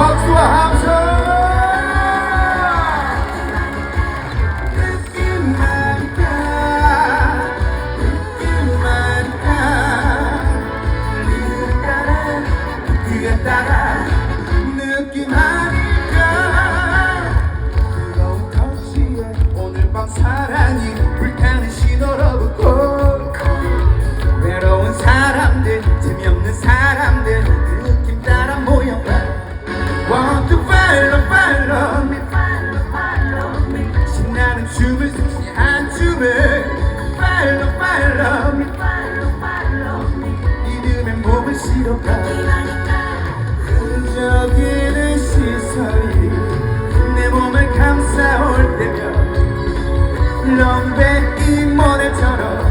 Bucks to a house Me 리듬에 몸을 실어가. 흔적이는 시선이 내 몸을 감싸올 때면 럼베이 모델처럼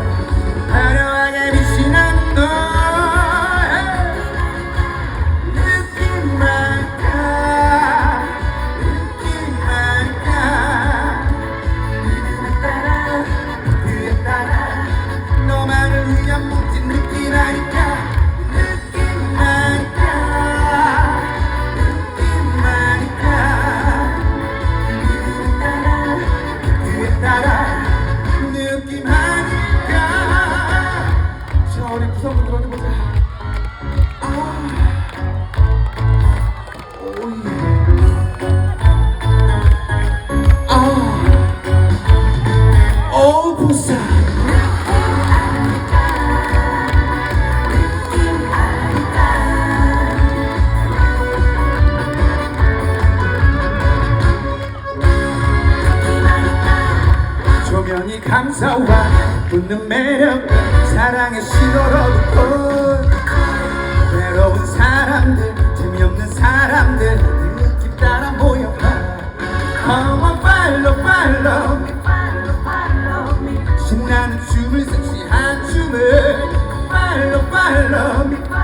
조명이 감사와 웃는 매력 사랑의 신호로 꽃 외로운 사람들 재미없는 사람들 느낌 따라 모여봐. Come on, follow, follow. I love you.